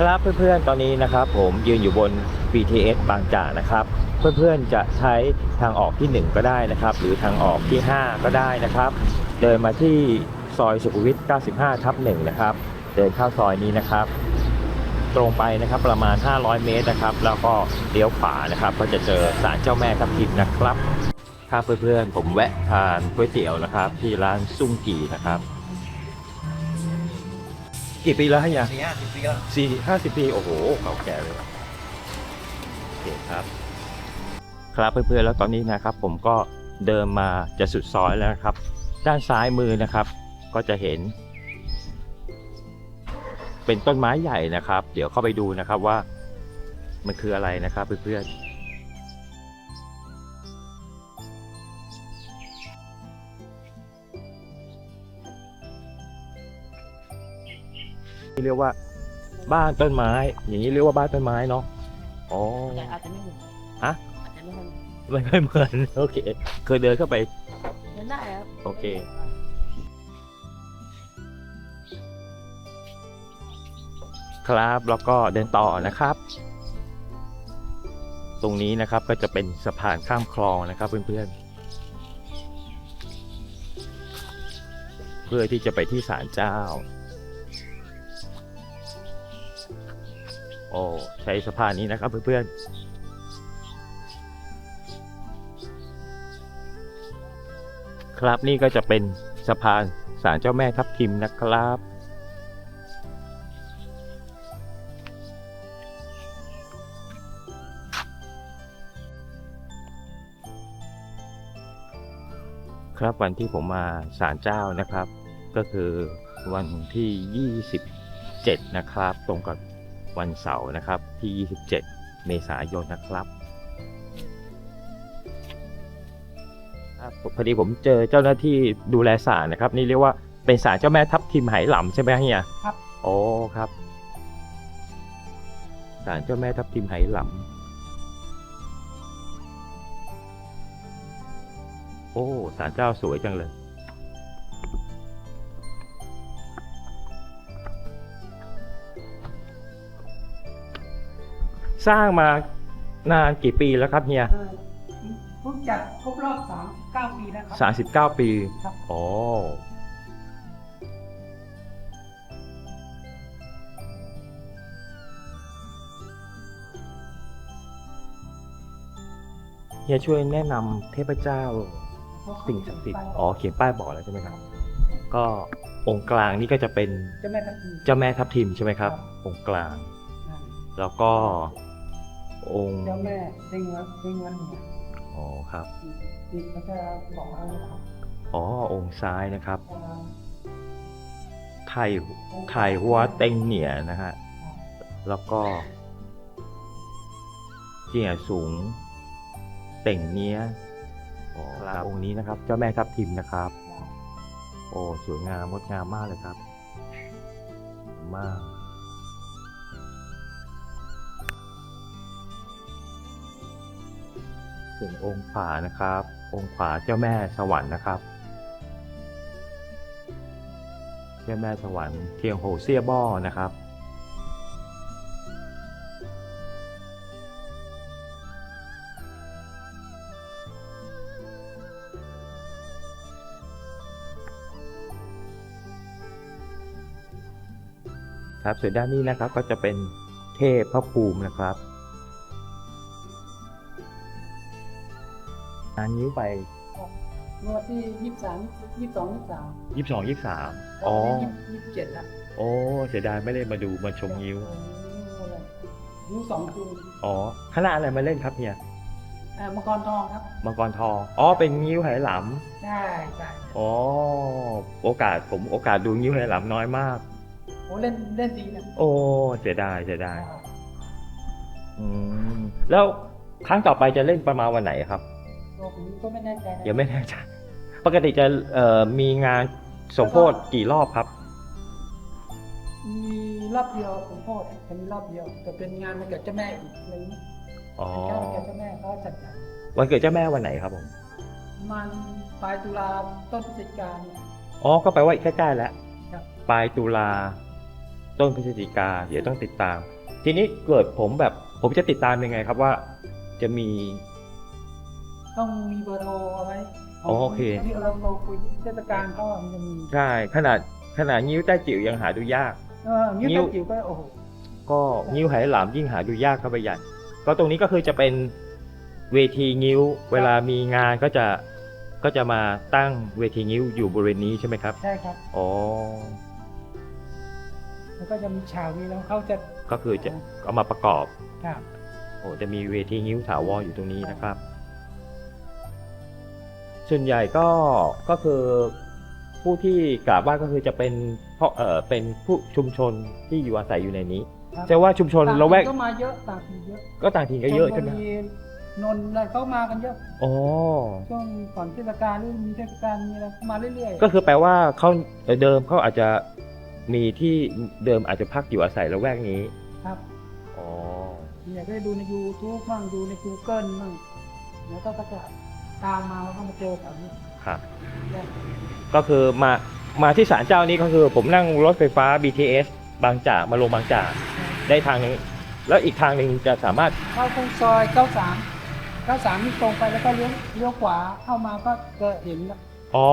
ครับเพื่อนๆ ตอนนี้นะครับผมยืนอยู่บน BTS บางจากนะครับ เพื่อนๆ จะใช้ทางออกที่ 1 ก็ได้นะครับ หรือทางออกที่ 5 ก็ได้นะครับ เดินมาที่ซอยสุขุมวิท 95 ทับ1นะครับ เดินเข้าซอยนี้นะครับ ตรงไปนะครับประมาณ 500 เมตรนะครับ แล้วก็เลี้ยวขวานะครับ ก็จะเจอศาลเจ้าแม่ทับทิมนะครับครับเพื่อนๆ ผมแวะทานก๋วยเตี๋ยวนะครับ ที่ร้านซุ่งกี่นะครับ กี่ปีแล้วฮะเนี่ยสี่ห้าสิบปีแล้วสี่ห้าสิบปี โอ้โหเก่าแก่เลยโอเคครับ ครับเพื่อนๆแล้วตอนนี้นะครับ ผมก็เดินมาจะสุดซอยแล้วนะครับ ด้านซ้ายมือนะครับ ก็จะเห็น เป็นต้นไม้ใหญ่นะครับ เดี๋ยวเข้าไปดูนะครับว่า มันคืออะไรนะครับเพื่อนๆ ที่เรียกว่า บ้านต้นไม้ อย่างนี้เรียกว่าบ้านต้นไม้เนาะอ๋อแต่อาจจะไม่เหมือนฮะอาจจะไม่เหมือนไม่ค่อยเหมือนโอเคเคยเดินเข้าไปเดินได้ครับโอเคครับแล้วก็เดินต่อนะครับ ตรงนี้นะครับก็จะเป็นสะพานข้ามคลองนะครับเพื่อนๆเพื่อที่จะไปที่ศาลเจ้า โอ้ใช้สะพานนี้นะครับเพื่อนๆ ครับนี่ก็จะเป็นสะพานศาลเจ้าแม่ทับทิมนะครับ ครับวันที่ผมมาศาลเจ้านะครับ ก็คือวันที่ 27 นะครับ ตรงกับ วันเสาร์นะครับที่ 27 เมษายนนะครับครับพอดีผมเจอเจ้าหน้าที่ดูแลศาลนะครับ นี่เรียกว่าเป็นศาลเจ้าแม่ทับทิมไหหลำใช่ไหมเฮียครับโอ้ครับศาลเจ้าแม่ทับทิมไหหลำโอ้ศาลเจ้าสวยจังเลย สร้างมานานกี่ปีแล้วครับเฮียเออเพิ่งจัดครบรอบสามเก้าปีแล้วครัสามสิบเก้าปีครับ อ๋อเฮียช่วยแนะนำเทพเจ้า สิ่งศักดิ์สิทธิ์อ๋อเขียนป้ายบอกแล้วใช่ไหมครับ ก็องค์กลางนี่ก็จะเป็นเจ้าแม่ทัพทิม เจ้าแม่ทับทิมใช่ไหมครับ ครับ องค์กลางนะแล้วก็ องค์เจ้าแม่เด้งวัดเด้งวัดเนี่ยอ๋อครับที่เขาจะบอกว่าอะไรครับอ๋อองค์ซ้ายนะครับเอ่อไทยไทยหัวเต็งเหนียนะฮะแล้วก็เจียสูงเต่งเนี้ยอ๋อครับองค์นี้นะครับ เจ้าแม่ทับทิมนะครับ โอ้สวยงามงดงามมากเลยครับ มาก ส่วนองค์ขวานะครับ องค์ขวาเจ้าแม่สวรรค์นะครับ เจ้าแม่สวรรค์เทียงโหเซียบ้อนะครับครับส่วนด้านนี้นะครับก็จะเป็นเทพพระภูมินะครับ อันนิ้วไปเมื่อวันที่ยี่สิบสามยี่สิบสองยี่สิบสามยี่สิบสองยี่สิบสามอ๋อยี่สิบเจ็ดละโอ้เสียดายไม่ได้มาดูมาชมนิ้วนิ้วสองคืนอ๋อคณะอะไรมาเล่นครับเนี่ยเอ่อมังกรทองครับมังกรทองอ๋อเป็นนิ้วไหหลใช่ใช่ำอ๋อโอกาสผมโอกาสดูนิ้วไหหลำน้อยมากโอ้เล่นเล่นดีนะโอ้เสียดายเสียดายอืมแล้วครั้งต่อไปจะเล่นประมาณวันไหนครับ ตัวผมก็ไม่แน่ใจนะยังไม่แน่ใจปกติจะเอ่อมีงานสมโพธกี่รอบครับ มีรอบเดียวผมโทษจะมีรอบเดียว แต่เป็นงานมันเกิดเจ้าแม่อีกอะไรอย่างนี้อ๋องานมันเกิดเจ้าแม่เขาจัดใหญ่วันเกิดเจ้าแม่วันไหนครับผม ประมันปลายตุลาต้นพฤศจิกาเนี่ย อ๋อ ก็แปลว่าอีกใกล้ๆแล้วครับ ปลายตุลา ต้นพฤศจิกา เดี๋ยวต้องติดตาม ทีนี้เกิดผมแบบผมจะติดตามยังไงครับว่า จะมี ต้องมีเบอร์โทรเอาไว้อ๋อโอเค ที่เราเราคุยเทศกาลเขาอะมันจะมีใช่ขนาดขนาดนิ้วแต้จิ๋วยังหาดูยาก เออนิ้วนิ้วแต้จิ๋วก็โอ้โหก็นิ้วไหหลามยิ่งหาดูยากเข้าไปใหญ่ก็ตรงนี้ก็คือจะเป็นเวทีนิ้ว เวลามีงานก็จะก็จะมาตั้งเวทีนิ้วอยู่บริเวณนี้ใช่ไหมครับใช่ครับ อ๋อแล้วก็จะมีฉากนี้แล้วเขาจะก็คือจะเอามาประกอบ ครับ โอ้จะมีเวทีนิ้วถาวรอยู่ตรงนี้นะครับ ส่วนใหญ่ก็ก็คือผู้ที่กราบไหว้ก็คือจะเป็นเพราะเออเป็นผู้ชุมชนที่อยู่อาศัยอยู่ในนี้ครับแต่ว่าชุมชนต่างละแวกถิ่นก็มาเยอะต่างถิ่นเยอะก็ต่างถิ่นก็เยอะใช่ไหมชลบุรีนนท์อะไรเขามากันเยอะอ๋อช่วงก่อนเทศกาลหรือมีเทศกาลมีอะไรมาเรื่อยๆก็คือแปลว่าเขาเอ่อเดิมเขาอาจจะมีที่เดิมอาจจะพักอยู่อาศัยละแวกนี้ครับอ๋ออยากได้ดูใน YouTube บ้างดูใน Google บ้างแล้วก็จะ ตามมาแล้วก็มาเจอแถวนี้ครับได้ก็คือมามาที่ศาลเจ้านี้ก็คือ ผมนั่งรถไฟฟ้า BTS บางจากมาลงบางจากได้ทางนึงแล้วอีกทางหนึ่งจะสามารถเข้าตรงซอย93 93นี่ตรงไปแล้วก็เลี้ยวเลี้ยวขวาเข้ามาก็จะเห็นแล้วอ๋อ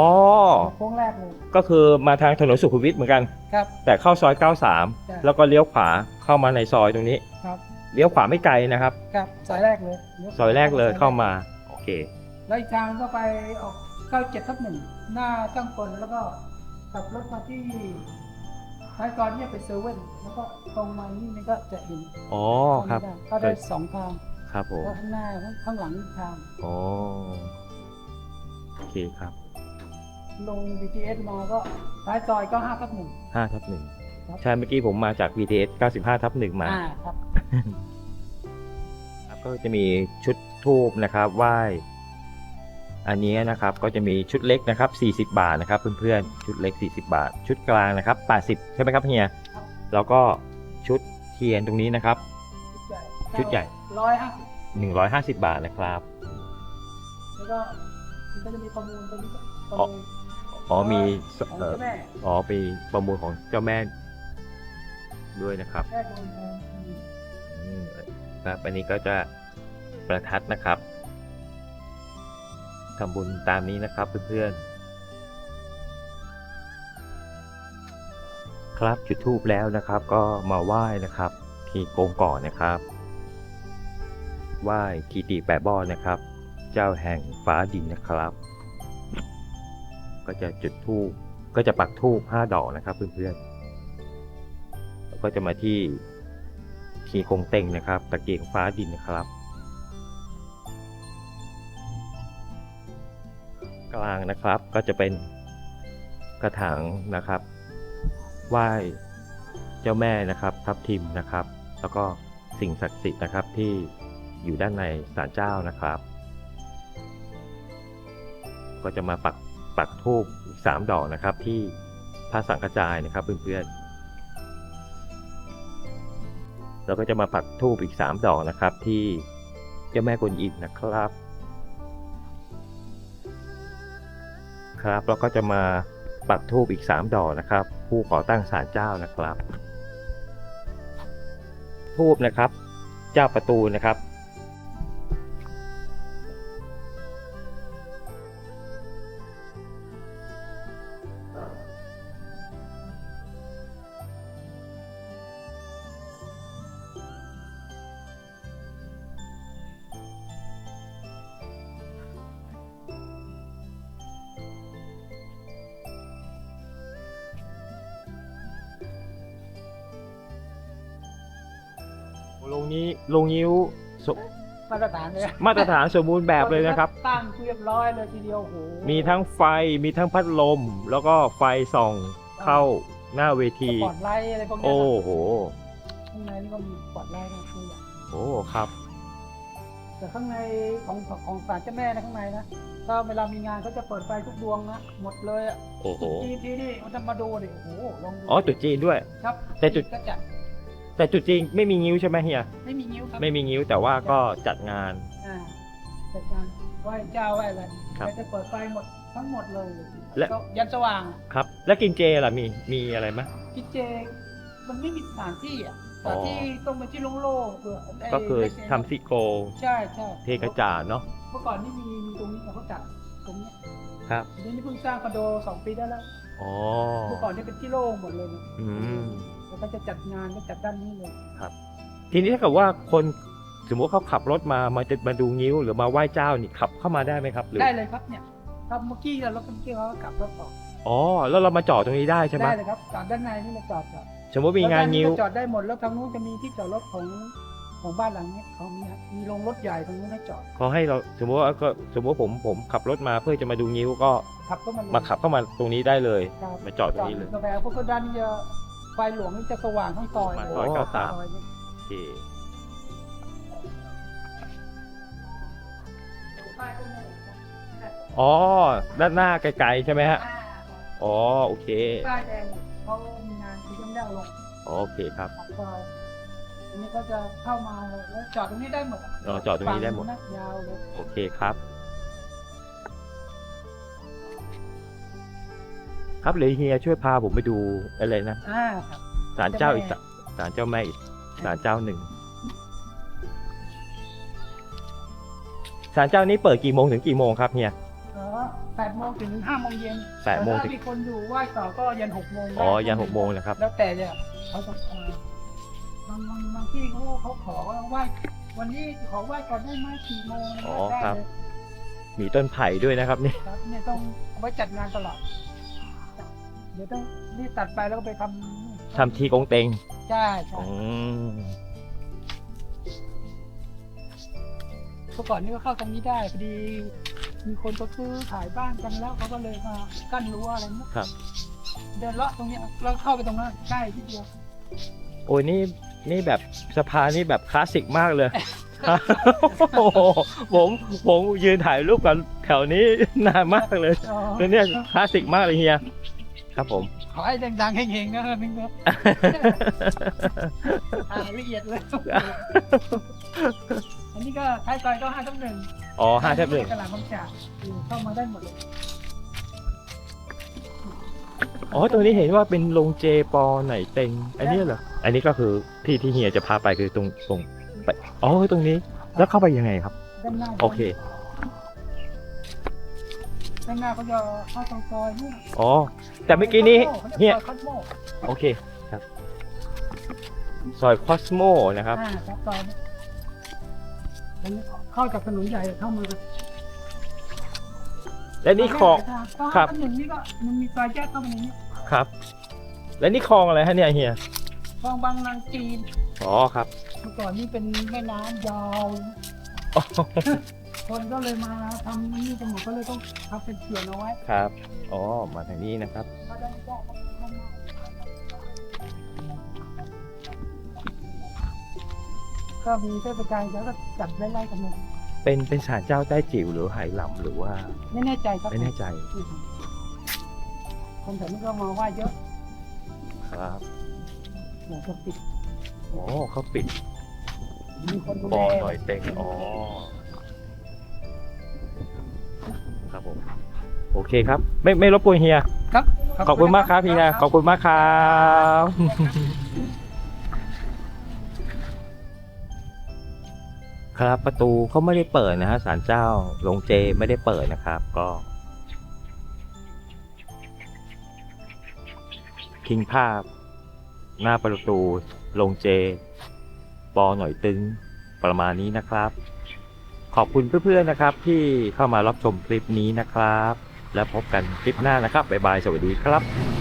โค้งแรกเลยก็คือมาทางถนนสุขุมวิทเหมือนกันครับ แต่เข้าซอยใช่93 แล้วก็เลี้ยวขวาเข้ามาในซอยตรงนี้ครับเลี้ยวขวาไม่ไกลนะครับครับสายแรกเลยลี้วขวาซอยแรกเลยเข้ามาโอเค แล้วอีกทางก็ไปออก97ทับหนึ่งหน้าตั้งกลแล้วก็กลับรถมาที่ท้ายซอยเนี่ยไปเซเว่นแล้วก็ตรงมานี่มันก็จะเห็นอ๋อครับเข้าได้สองทางครับผมแล้วข้างหน้าข้างหลังอีกทางอ๋อโอเคครับ ลง BTS มาก็ท้ายซอยก็5ทับหนึ่ง5ทับหนึ่งครับใช่เมื่อกี้ผมมาจาก BTS 95ทับหนึ่งมาอ่าครับครับ ก็จะมีชุดทูบนะครับไหว้ อันนี้นะครับก็จะมีชุดเล็กนะครับ 40 บาทนะครับเพื่อนๆ ชุดเล็ก 40 บาท ชุดกลางนะครับ 80 ใช่ไหมครับเฮียครับแล้วก็ชุดเทียนตรงนี้นะครับ ชุดใหญ่ร้อยห้าสิบ150บาทนะครับ แล้วก็มันก็จะมีประมูลตัวนี้ก็ประอ๋อมูลอ๋อมีของเอ่อเจ้าแม่อ๋อมีประมูลของเจ้าแม่ ด้วยนะครับแม่โดนแทนอืมอืมครับอันนี้ก็จะประทัดนะครับ ทำบุญตามนี้นะครับเพื่อนๆ ครับจุดทูบแล้วนะครับก็มาไหว้นะครับ ที่โกงก่อนนะครับ ไหว้ทีตีแปะบ้อนะครับ เจ้าแห่งฟ้าดินนะครับ ก็จะจุดทูบก็จะปักทูบห้าดอกนะครับเพื่อนๆแล้วก็จะมาที่ทีคงเต็งนะครับ ตะเกียงฟ้าดินนะครับ กลางนะครับ ก็จะเป็นกระถางนะครับไหว้เจ้าแม่นะครับทับทิมนะครับ แล้วก็สิ่งศักดิ์สิทธิ์นะครับที่อยู่ด้านในศาลเจ้านะครับ ก็จะมาปักปักทูบอีกสามดอกนะครับที่พระสังฆจายนะครับเพื่อนๆเราก็จะมาปักทูบอีก 3 ดอกนะครับที่เจ้าแม่กวนอิมนะครับ ครับ แล้วก็จะมาปักทูบอีก 3 ดอกนะครับ ผู้ขอตั้งศาลเจ้านะครับทูบนะครับ เจ้าประตูนะครับ ลงนี้ลงนิ้วสมาตรฐานเลยมาตรฐานสมบูรณ์แบบเลยนะครับ ตั้งเรียบร้อยเลยทีเดียวโอ้โหมีทั้งไฟมีทั้งพัดลม แล้วก็ไฟส่องเข้าหน้าเวสที ปอตไลท์อะไรพวกนี้โอ้นะโหข้างในนี่ก็มีสปอตไลท์นะข้างในโอ้ครับ แต่ข้างในของของศาลเจ้าแม่นะข้างในนะถ้าเวลามีงานเขาจะเปิดไฟทุกดวงนะหมดเลยอะโอ้โหทีที่นี่มันจะมาดูดิโอ้โหลองดูอ๋อจุดจีนด้วย ครับแต่จุดก็จะ แต่จุดจีนไม่มีงิ้วใช่ไหมเฮีย ไม่มีนิ้วครับไม่มีงิ้วแต่ว่าก็จัดงาน อ่าจัดการไหว้เจ้าไหว้อะไรครับก็จะเปิดไฟหมดทั้งหมดเลยและ ก็ยันสว่างครับ แล้วกินเจล่ะมีมีอะไรไหมพี่เจมันไม่มีสถานที่อะสอ๋อ ถานที่ต้องไปที่โล่งๆเพื่อได้ก็คือได้เจทำซิโกใช่ใช่เทกระจาดเนาะเมื่อก่อนนี่มีมีตรงนี้เขาจัดตรงเนี้ยครับเดี๋ยวนี้เพิ่งสร้างคอนโดสองปีได้แล้วอ๋อเมื่อก่อนนี่เป็นที่โล่งหมดเลยนะอืมแล้ว ก็จะจัดงานก็จัดด้านนี้เลยทีนี้ถ้าเกิดว่าคนสมมติเขาขับรถมามาจะมาดูงิ้วหรือมาไหว้เจ้านี่ขับเข้ามาได้ไหมครับหรือได้เลยครับเนี่ยครับเมื่อกี้เรารถเมื่อกี้เขาก็กลับรถต่ออ๋อแล้วเรามาจอดตรงนี้ได้ใช่ไหมได้เลยครับจอดด้านในนี่เราจอดจอดสมมติมีงานงิ้วแล้วด้ก็จอดได้หมดแล้วทางนู้นจะมีที่จอดรถของของบ้านหลังเนี้ยเขามีฮะมีโรงรถใหญ่ตรงนู้นให้จอดเขาให้เราสมมติว่าก็สมมติว่าผมผมขับรถมาเพื่อจะมาดูงิ้วก็ขับก็มันมาขับเข้ามาตรงนี้ได้เลย ครับมาจอดตรงนี้เลยกาแฟเพราะว่าด้านนี้จะ ไฟหลวงนี่จะสว่างทั้งซอยมาเลยซอยเก้าสาม ซอยนี้โอเคป้ายก็ไม่อ๋อ ด้านหน้าไกลๆใช่ไหมฮะอ่าอ๋อ โอเค ป้ายแดงเขามีงานที่ยังไม่ได้เอาลงอ๋อโอเคครับ ปากซอยอันนี้ก็จะเข้ามาเลยแล้วจอดตรงนี้ได้หมดะอ๋อจอดตรงนี้ได้หมด ฝั่งยาวเลยโอเคครับ ครับเลยเฮียช่วยพาผมไปดูอะไรนะอ่าครับ ศาลเจ้าเจ้าแม่อีกศาศาลเจ้าแม่อีกศาลเจ้าหนึ่งศาลเจ้านี้เปิดกี่โมงถึงกี่โมงครับเฮียเออแปดโมงถึงห้าโมงเย็นแปดโมงถึแต่งถ้ามีคนอยู่ไหว้ต่อก็ยันหกโมงได้อ๋อยันหกโมงนะครับ แล้วแต่เนี่ยเขาจะเอ่อบางบางบางที่เขาเขาขอว่าไหว้วันนี้ขอไหว้ก่อนได้ไหมสี่โมงอ๋อได้ครับ เลยมีต้นไผ่ด้วยนะครับนี่ครับเนี่ยต้องเอาไว้จัดงานตลอด เดี๋ยวต้องรีบตัดไปแล้วก็ไปทำทำทีกงเตงใช่ใช่อืมเมื่อก่อนนี่ก็เข้าตรงนี้ได้พอดี มีคนเขาซื้อขายบ้านกันแล้วเขาก็เลยมากั้นรั้วอะไรเงี้ยครับ เดินเลาะตรงเนี้ยแล้วเข้าไปตรงนั้นใกล้ที่เดียวโอ้ยนี่นี่แบบสะพานนี่แบบคลาสสิกมากเลย โอ้โหผมผมยืนถ่ายรูปกันแถวนี้นานมากเลย อ๋อคือเนี่ยคลาสสิกมากเลยเฮีย ครับผม ขอให้ดังๆเฮงๆนะมิงเนอะอ่าละเอียดเลย อันนี้ก็ท้ายซอยก็ห้าทับหนึ่งอ๋อห้าแทบหนึ่งตลาดบางจากอยู่เข้ามาได้หมดเลยอ๋อตรงนี้เห็นว่าเป็นโรงเจปอไหนเต็ง อันนี้เหรอ อันนี้ก็คือที่ที่เฮียจะพาไปคือตรงตรงไป อ๋อตรงนี้ แล้วเข้าไปยังไงครับด้านหน้าโอเค ด้านหน้าก็จะเข้าตรงซอยนี่อ๋อ แต่เมื่อกี้นี้เฮียซอยคอสโมโอเคครับ ซอยคอสโมนะครับ อ่าครับซอยนี้อันนี้เข้าจากถนนใหญ่เข้ามาและนี่คลอง คครัรับบหนึ่งนี่ก็มันมีซอยแยกเข้ามาในนี้ครับ และนี่คลองอะไรฮะเนี่ยเฮีย คลองบางนางจีนอ๋อครับ เมื่อก่อนนี่เป็นแม่น้ำยาวอ๋อ คนก็เลยมาทำนี่กันหมดก็เลยต้องทำเป็นเขื่อนเอาไว้ครับ อ๋อ มาทางนี้นะครับ เขาได้แยกกันข้างนอกก็มีเทศกาลแล้วก็จัดไล่ๆกันเลยเป็นเป็นศาลเจ้าใต้จิ๋วหรือไหหลำหรือว่าไม่แน่ใจครับไม่แน่ใจอืมคนแถวนี้ก็มาไหว้เยอะครับเดี๋ยวจะปิดอ๋อเขาปิดมีคนดูบแลอหน่อยเต็งอ๋อ ผม โอเคครับ ไม่ไม่รบกวนเฮีย ครับขอบคุณมากครับพี่นะขอบคุณมากครับครับประตูเขาไม่ได้เปิดนะฮะศาลเจ้าโรงเจไม่ได้เปิดนะครับ ก็ทิ้งภาพ หน้าประตูโรงเจ ปอหน่อยตึงประมาณนี้นะครับ ขอบคุณเพื่อนๆนะครับ ที่เข้ามารับชมคลิปนี้นะครับ แล้วพบกันคลิปหน้านะครับบ๊ายบายสวัสดีครับ